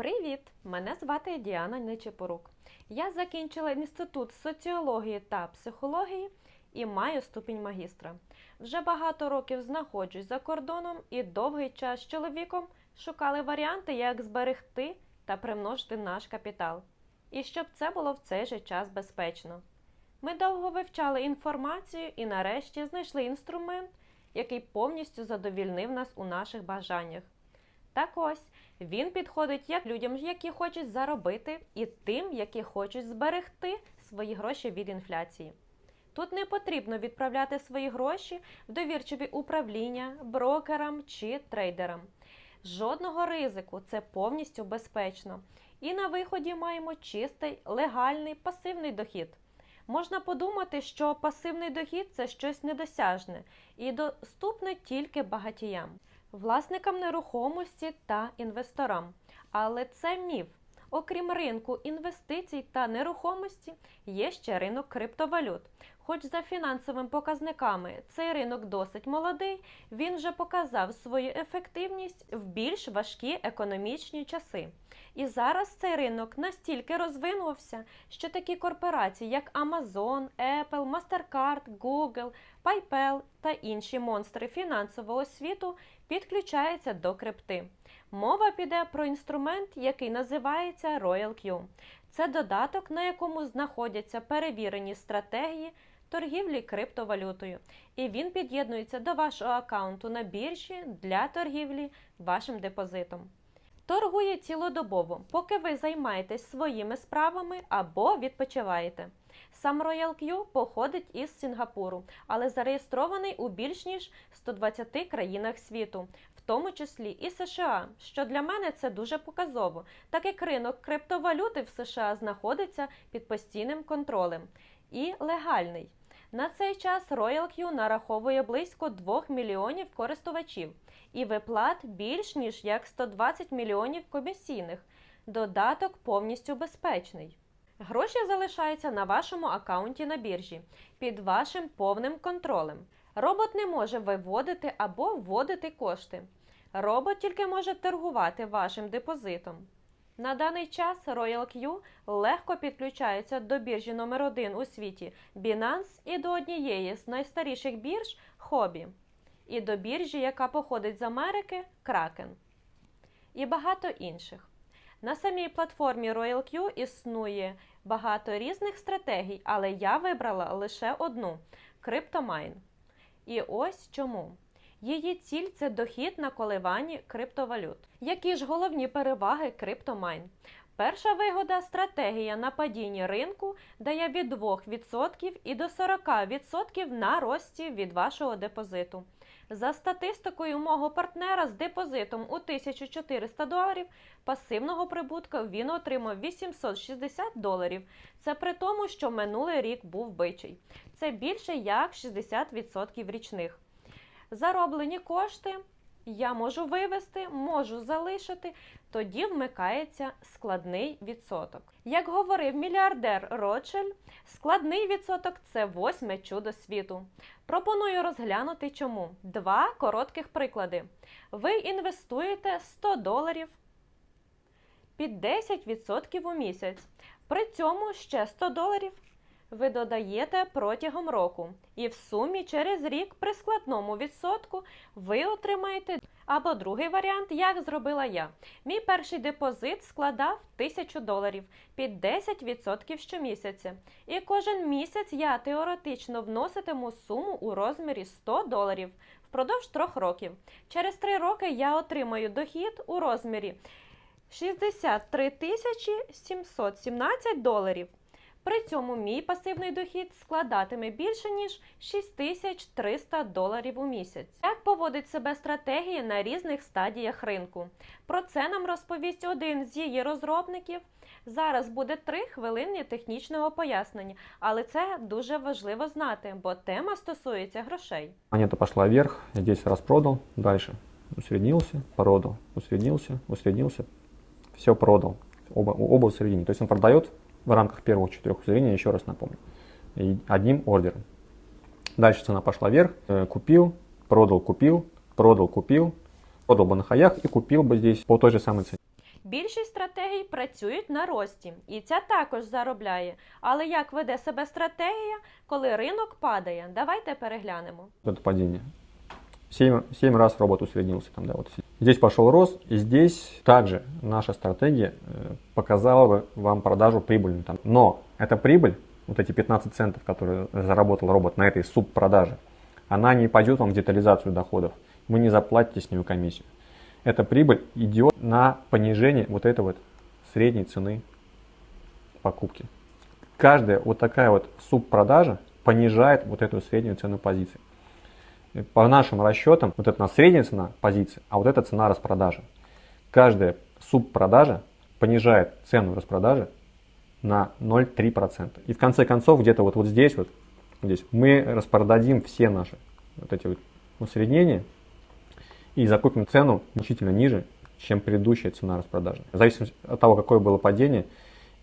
Привіт! Мене звати Діана Нечепорук. Я закінчила інститут соціології та психології і маю ступінь магістра. Вже багато років знаходжусь за кордоном і довгий час з чоловіком шукали варіанти, як зберегти та примножити наш капітал. І щоб це було в цей же час безпечно. Ми довго вивчали інформацію і нарешті знайшли інструмент, який повністю задовільнив нас у наших бажаннях. Так ось він підходить як людям, які хочуть заробити, і тим, які хочуть зберегти свої гроші від інфляції. Тут не потрібно відправляти свої гроші в довірчиві управління, брокерам чи трейдерам. Жодного ризику, це повністю безпечно. І на виході маємо чистий, легальний пасивний дохід. Можна подумати, що пасивний дохід це щось недосяжне і доступне тільки багатіям власникам нерухомості та інвесторам. Але це міф. Окрім ринку інвестицій та нерухомості, є ще ринок криптовалют. Хоч за фінансовими показниками цей ринок досить молодий, він вже показав свою ефективність в більш важкі економічні часи. І зараз цей ринок настільки розвинувся, що такі корпорації, як Amazon, Apple, Mastercard, Google, PayPal та інші монстри фінансового світу підключаються до крипти. Мова піде про інструмент, який називається Royal Q. Це додаток, на якому знаходяться перевірені стратегії торгівлі криптовалютою, і він під'єднується до вашого аккаунту на біржі для торгівлі вашим депозитом. Торгує цілодобово, поки ви займаєтесь своїми справами або відпочиваєте. Сам Royal Q походить із Сінгапуру, але зареєстрований у більш ніж 120 країнах світу, в тому числі і США, що для мене це дуже показово, так як ринок криптовалюти в США знаходиться під постійним контролем і легальний. На цей час Royal Q нараховує близько 2 мільйонів користувачів і виплат більш ніж як 120 мільйонів комісійних. Додаток повністю безпечний. Гроші залишаються на вашому аккаунті на біржі під вашим повним контролем. Робот не може виводити або вводити кошти. Робот тільки може торгувати вашим депозитом. На даний час Royal Q легко підключається до біржі номер 1 у світі Binance і до однієї з найстаріших бірж Hobby, і до біржі, яка походить з Америки Kraken, і багато інших. На самій платформі Royal Q існує багато різних стратегій, але я вибрала лише одну CryptoMine. І ось чому. Її ціль це дохід на коливанні криптовалют. Які ж головні переваги CryptoMine? Перша вигода стратегія на падінні ринку дає від 2% і до 40% на рості від вашого депозиту. За статистикою мого партнера з депозитом у 1400 доларів пасивного прибутку він отримав 860 доларів. Це при тому, що минулий рік був бичий. Це більше як 60% річних. Зароблені кошти я можу вивести, можу залишити, тоді вмикається складний відсоток. Як говорив мільярдер Ротшель, складний відсоток це восьме чудо світу. Пропоную розглянути чому. Два коротких приклади. Ви інвестуєте 100 доларів під 10% у місяць. При цьому ще 100 доларів ви додаєте протягом року. І в сумі через рік при складному відсотку ви отримаєте. Або другий варіант, як зробила я. Мій перший депозит складав 1000 доларів під 10% щомісяця. І кожен місяць я теоретично вноситиму суму у розмірі 100 доларів впродовж трьох років. Через три роки я отримаю дохід у розмірі 63 тисячі 717 доларів. При цьому мій пасивний дохід складатиме більше ніж 6300 доларів у місяць. Як поводить себе стратегія на різних стадіях ринку? Про це нам розповість один з її розробників. Зараз буде 3 хвилини технічного пояснення, але це дуже важливо знати, бо тема стосується грошей. Монета пошла вверх, здесь распродал, дальше усреднился, продал, усреднился, усреднился, все продал, оба, оба середине. То есть он продает в рамках первых четырех узрений, еще раз напомню, одним ордером. Дальше цена пошла вверх, э, купил, продал, купил, продал, купил, продал бы на хаях і купив би здесь по той же самій ціні. Більшість стратегій працюють на рості, і ця також заробляє. Але як веде себе стратегія, коли ринок падає? Давайте переглянемо. Це падіння. 7, 7 раз робот усреднился. Там, да, вот. Здесь пошел рост, и здесь также наша стратегия э, показала бы вам продажу прибыльную. Там. Но эта прибыль, вот эти 15 центов, которые заработал робот на этой субпродаже, она не пойдет вам в детализацию доходов. Вы не заплатите с нее комиссию. Эта прибыль идет на понижение вот этой вот средней цены покупки. Каждая вот такая вот субпродажа понижает вот эту среднюю цену позиции. По нашим расчетам, вот это у нас средняя цена позиции, а вот это цена распродажи. Каждая субпродажа понижает цену распродажи на 0,3%. И в конце концов, где-то вот, вот здесь вот, здесь, мы распродадим все наши вот эти вот усреднения и закупим цену значительно ниже, чем предыдущая цена распродажи. В зависимости от того, какое было падение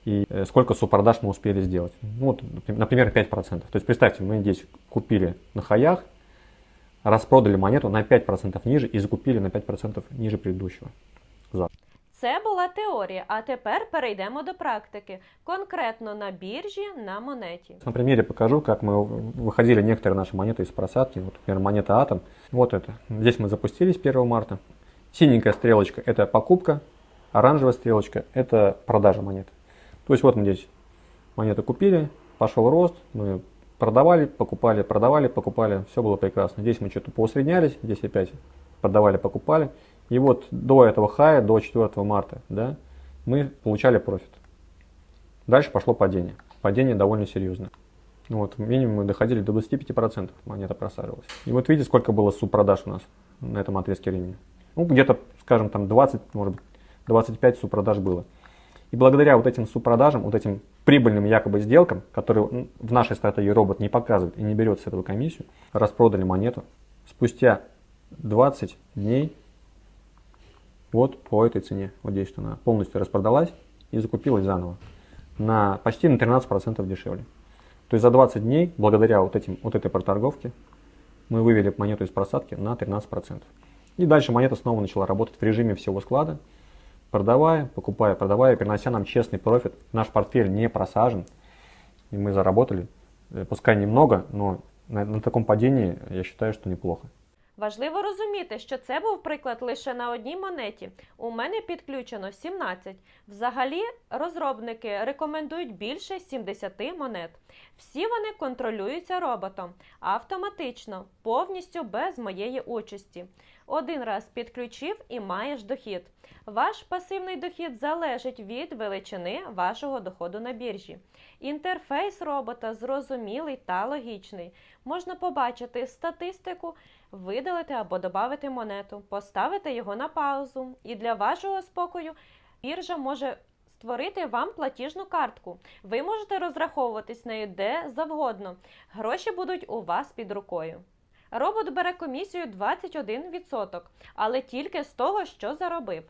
и э, сколько субпродаж мы успели сделать. Ну, вот, например, 5%. То есть представьте, мы здесь купили на хаях, распродали монету на 5% ниже и закупили на 5% ниже предыдущего. Це була теорія, а тепер перейдемо до практики, конкретно на біржі на монеті. На примере покажу, как мы выходили некоторые наши монеты из просадки. Вот, например, монета Атом. Вот это. Здесь мы запустились 1 марта. Синенькая стрелочка – это покупка, оранжевая стрелочка – это продажа монеты. То есть вот мы здесь монеты купили, пошел рост, мы продавали, покупали, продавали, покупали, все было прекрасно. Здесь мы что-то поусреднялись, здесь опять продавали, покупали. И вот до этого хая, до 4 марта, да, мы получали профит. Дальше пошло падение. Падение довольно серьезное. Вот, минимум мы доходили до 25%, монета просаживалась. И вот видите, сколько было субпродаж у нас на этом отрезке времени. Ну, где-то, скажем, там 20, может быть, 25 субпродаж было. И благодаря вот этим субпродажам, вот этим прибыльным якобы сделкам, которые в нашей стратегии робот не показывает и не берет с этого комиссию, распродали монету. Спустя 20 дней вот по этой цене. Вот здесь она полностью распродалась и закупилась заново. На почти на 13% дешевле. То есть за 20 дней, благодаря вот, этим, вот этой проторговке, мы вывели монету из просадки на 13%. И дальше монета снова начала работать в режиме всего склада, продавая, покупая, продавая, принося нам честный профит. Наш портфель не просажен, и мы заработали, э, пускай немного, но на, на таком падении я считаю, что неплохо. Важливо розуміти, що це був приклад лише на одній монеті. У мене підключено 17. Взагалі, розробники рекомендують більше 70 монет. Всі вони контролюються роботом автоматично, повністю без моєї участі. Один раз підключив і маєш дохід. Ваш пасивний дохід залежить від величини вашого доходу на біржі. Інтерфейс робота зрозумілий та логічний. Можна побачити статистику, видалити або додати монету, поставити його на паузу. І для вашого спокою біржа може створити вам платіжну картку. Ви можете розраховуватись нею де завгодно. Гроші будуть у вас під рукою. Робот бере комісію 21%, але тільки з того, що заробив.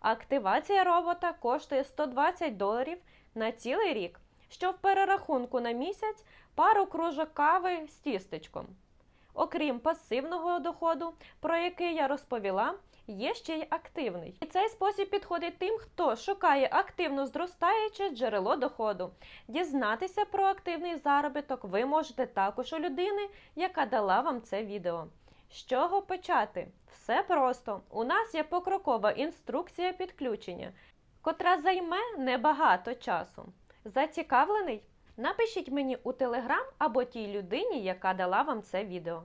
Активація робота коштує 120 доларів на цілий рік, що в перерахунку на місяць пару кружок кави з тістечком. Окрім пасивного доходу, про який я розповіла, є ще й активний. І цей спосіб підходить тим, хто шукає активно зростаюче джерело доходу. Дізнатися про активний заробіток ви можете також у людини, яка дала вам це відео. З чого почати? Все просто. У нас є покрокова інструкція підключення, котра займе небагато часу. Зацікавлений? Напишіть мені у телеграм або тій людині, яка дала вам це відео.